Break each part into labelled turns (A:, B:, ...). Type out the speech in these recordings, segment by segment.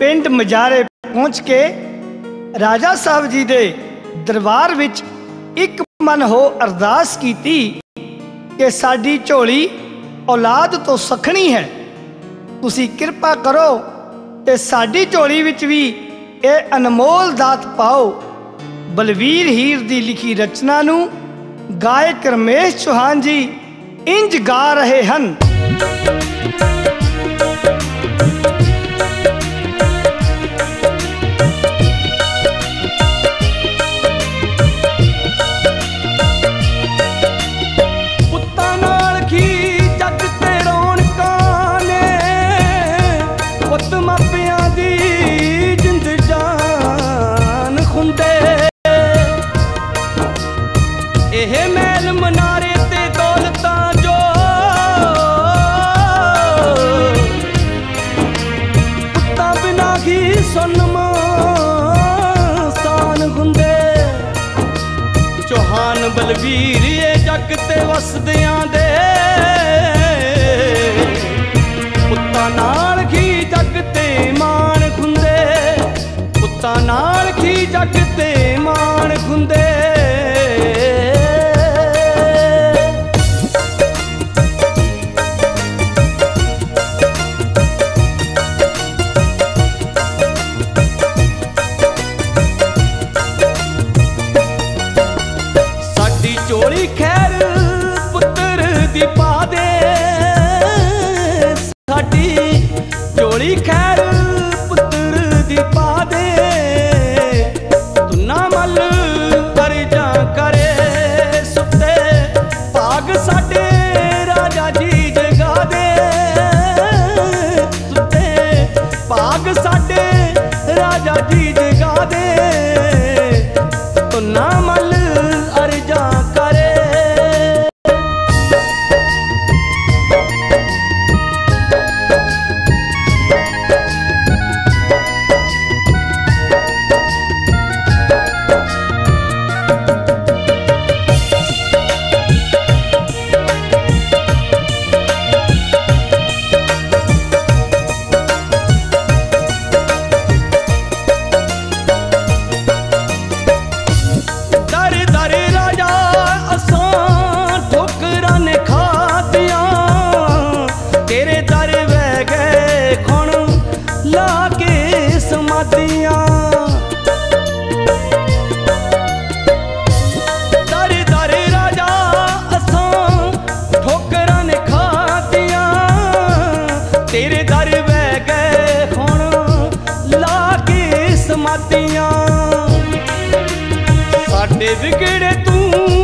A: ਪਿੰਡ ਮਜਾਰੇ ਪਹੁੰਚ ਕੇ ਰਾਜਾ ਸਾਹਿਬ ਜੀ ਦੇ ਦਰਬਾਰ ਵਿੱਚ ਇੱਕ ਮਨ ਹੋ ਅਰਦਾਸ ਕੀਤੀ ਕਿ ਸਾਡੀ ਝੋਲੀ ਔਲਾਦ ਤੋਂ ਸਖਣੀ ਹੈ। ਤੁਸੀਂ ਕਿਰਪਾ ਕਰੋ ਤੇ ਸਾਡੀ ਝੋਲੀ ਵਿੱਚ ਵੀ ਇਹ ਅਨਮੋਲ ਦਾਤ ਪਾਓ। ਬਲਵੀਰ ਹੀਰ ਦੀ ਲਿਖੀ ਰਚਨਾ ਨੂੰ ਗਾਇਕ ਰਮੇਸ਼ ਚੌਹਾਨ ਜੀ ਇੰਜ ਗਾ ਰਹੇ ਹਨ।
B: ਵਸਦਿਆਂ ਦੇ। ਪੁੱਤਾਂ ਨਾਲ ਕੀ ਜੱਗ ਤੇ ਮਾਣ ਖੁੰਦੇ ਪੁੱਤਾਂ ਨਾਲ ਕੀ ਜੱਗ ਤੇ ਰਾਜਾ ਜੀ ਜਗਾ ਦੇ। ਵਿਗੜੇ ਤੂੰ।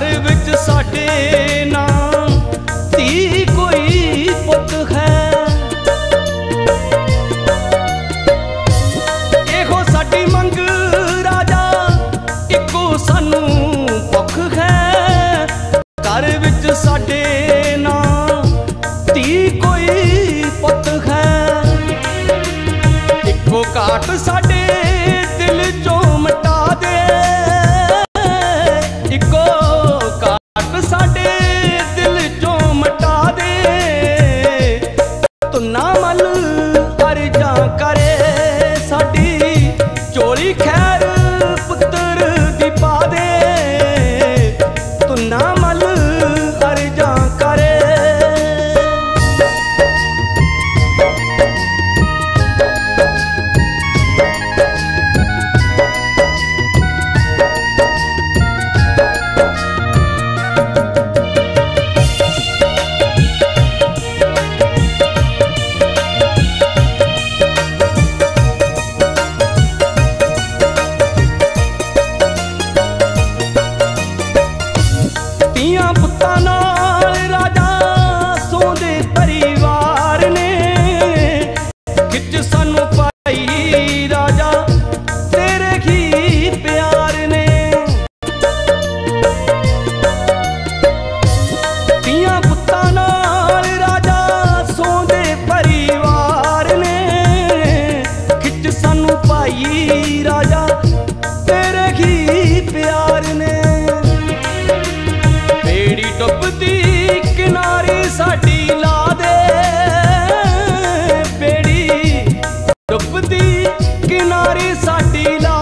B: ਘਰ ਵਿੱਚ ਸਾਡੇ ਨਾ ਧੀ ਕੋਈ ਪੁੱਤ ਹੈ। ਇਹੋ ਸਾਡੀ ਮੰਗ ਰਾਜਾ, ਇੱਕੋ ਸਾਨੂੰ ਭੁੱਖ ਹੈ। ਘਰ ਵਿੱਚ ਸਾਡੇ ਸਾਡੀ ਲਾ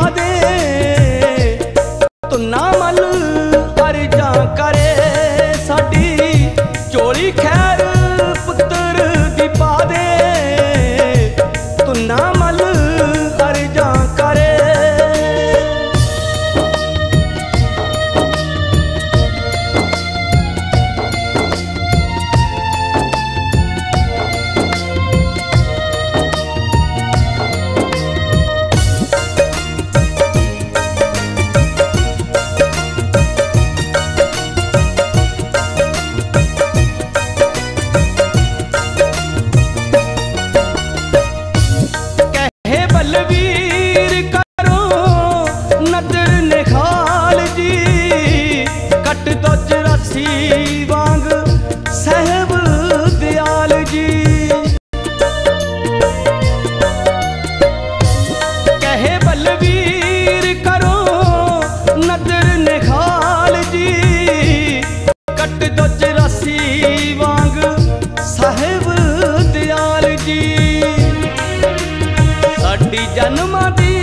B: ਸਾਡੀ ਜਨਮਾਂ ਦੀ